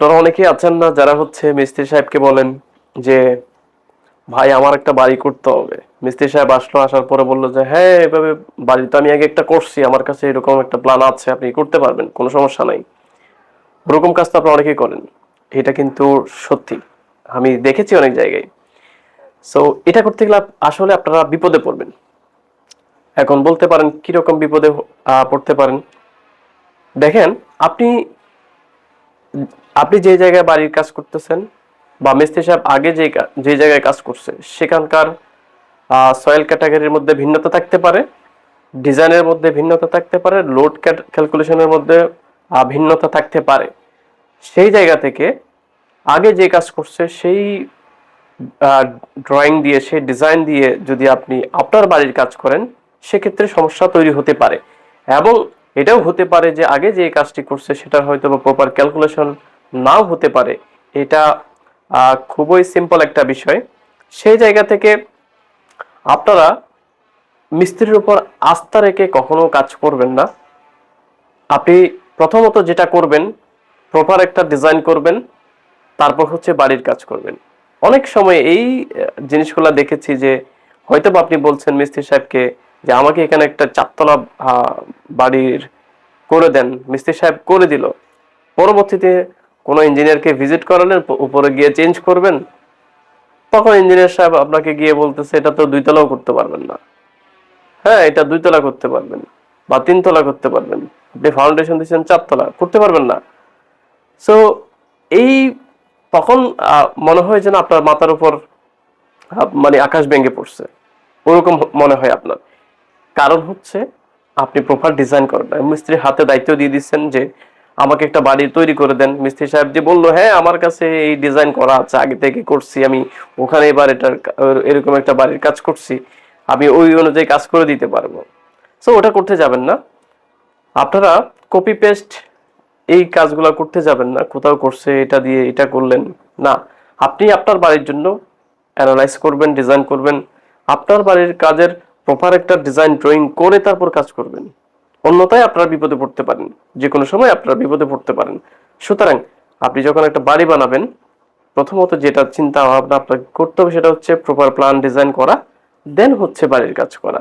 আপনারা অনেকেই আছেন না যারা হচ্ছে মিস্ত্রি সাহেবকে বলেন যে, ভাই, আমার একটা বাড়ি করতে হবে। মিস্ত্রি সাহেব আসলো, আসার পরে বলল যে হ্যাঁ এভাবে বাড়ি তো আমি আগে একটা করছি, আমার কাছে এরকম একটা প্ল্যান আছে, আপনি করতে পারবেন, কোনো সমস্যা নাই। ওরকম কাজ তো আপনারা অনেকেই করেন, এটা কিন্তু সত্যি। আমি দেখেছি অনেক জায়গায়। সো এটা করতে গেলে আসলে আপনারা বিপদে পড়বেন। এখন বলতে পারেন, কীরকম বিপদে পড়তে পারেন? দেখেন, আপনি আপনি যে জায়গায় বাড়ির কাজ করতেছেন বা মিস্ত্রি সাহেব আগে যে যে জায়গায় কাজ করছে, সেখানকার সয়েল ক্যাটাগরির মধ্যে ভিন্নতা থাকতে পারে ডিজাইনের মধ্যে ভিন্নতা থাকতে পারে লোড ক্যালকুলেশনের মধ্যে ভিন্নতা থাকতে পারে। সেই জায়গা থেকে আগে যে কাজ করছে, সেই ড্রয়িং দিয়ে, সেই ডিজাইন দিয়ে যদি আপনি আপনার বাড়ির কাজ করেন, সেক্ষেত্রে সমস্যা তৈরি হতে পারে। এবং এটাও হতে পারে যে আগে যে কাজটি করছে, সেটার হয়তো বা প্রপার ক্যালকুলেশন নাও হতে পারে। এটা খুবই সিম্পল একটা বিষয়। সেই জায়গা থেকে আপনারা মিস্ত্রির উপর আস্থা রেখে কখনো কাজ করবেন না। আপনি প্রথমত যেটা করবেন প্রপার একটা ডিজাইন করবেন, তারপর হচ্ছে বাড়ির কাজ করবেন। অনেক সময় এই জিনিসগুলা দেখেছি যে হয়তো আপনি বলছেন মিস্ত্রি সাহেবকে যে আমাকে এখানে একটা চারতলা বাড়ির করে দেন, মিস্ত্রি সাহেব করে দিল। পরবর্তীতে কোনো ইঞ্জিনিয়ারকে ভিজিট করালেন উপরে গিয়ে চেঞ্জ করবেন, তখন ইঞ্জিনিয়ার সাহেব আপনাকে গিয়ে বলতেছে, এটা তো দুইতলাও করতে পারবেন না। হ্যাঁ এটা দুইতলা করতে পারবেন বা তিনতলা করতে পারবেন। আপনি ফাউন্ডেশন দিচ্ছেন চারতলা, করতে পারবেন না। সো এই তখন মনে হয় যেন আপনার মাথার উপর মানে আকাশ ভেঙে পড়ছে। ওরকম মনে হয় আপনার। কারণ হচ্ছে, আপনি প্রপার ডিজাইন করেন মিস্ত্রির হাতে দায়িত্ব দিয়ে দিচ্ছেন যে আমাকে একটা বাড়ি তৈরি করে দেন। মিস্ত্রি সাহেব যে বলল হ্যাঁ আমার কাছে এই ডিজাইন করা আছে, আগে থেকে করছি আমি। ওখানে এবার এটার এরকম একটা বাড়ির কাজ করছি। আমি ওই অনুযায়ী কাজ করে দিতে পারব। সো ওটা করতে যাবেন না। আপনারা কপি পেস্ট এই কাজগুলো করতে যাবেন না। কোথাও করছে, এটা দিয়ে এটা করলেন। না, আপনি আপনার বাড়ির জন্য অ্যানালাইজ করবেন ডিজাইন করবেন। আপনার বাড়ির কাজের প্রপার একটা ডিজাইন ড্রয়িং করে তারপর কাজ করবেন। অন্যথায় আপনারা বিপদে পড়তে পারেন। যে কোনো সময় আপনারা বিপদে পড়তে পারেন। সুতরাং আপনি যখন একটা বাড়ি বানাবেন, প্রথমত যেটা চিন্তা ভাবনা আপনাকে করতে হবে সেটা হচ্ছে প্রপার প্ল্যান ডিজাইন করা দেন হচ্ছে বাড়ির কাজ করা।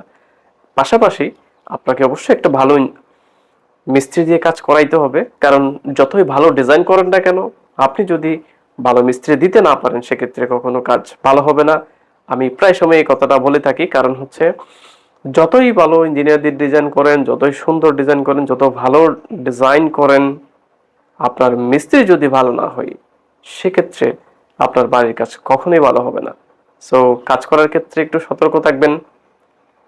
পাশাপাশি আপনাকে অবশ্যই একটা ভালো মিস্ত্রি দিয়ে কাজ করাইতে হবে, কারণ যতই ভালো ডিজাইন করেন না কেন, আপনি যদি ভালো মিস্ত্রি দিতে না পারেন, সেক্ষেত্রে কখনো কাজ ভালো হবে না। আমি প্রায় সময় এই কথাটা বলে থাকি, কারণ হচ্ছে যতই ভালো ইঞ্জিনিয়ারদের ডিজাইন করেন, যতই সুন্দর ডিজাইন করেন, যত ভালো ডিজাইন করেন, আপনার মিস্ত্রি যদি ভালো না হয়, সেক্ষেত্রে আপনার বাড়ির কাজ কখনোই ভালো হবে না। সো কাজ করার ক্ষেত্রে একটু সতর্ক থাকবেন,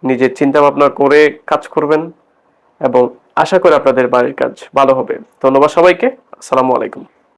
নিজের চিন্তা ভাবনা করে কাজ করবেন, এবং আশা করি আপনাদের বাড়ির কাজ ভালো হবে। ধন্যবাদ সবাইকে, আসসালামু আলাইকুম।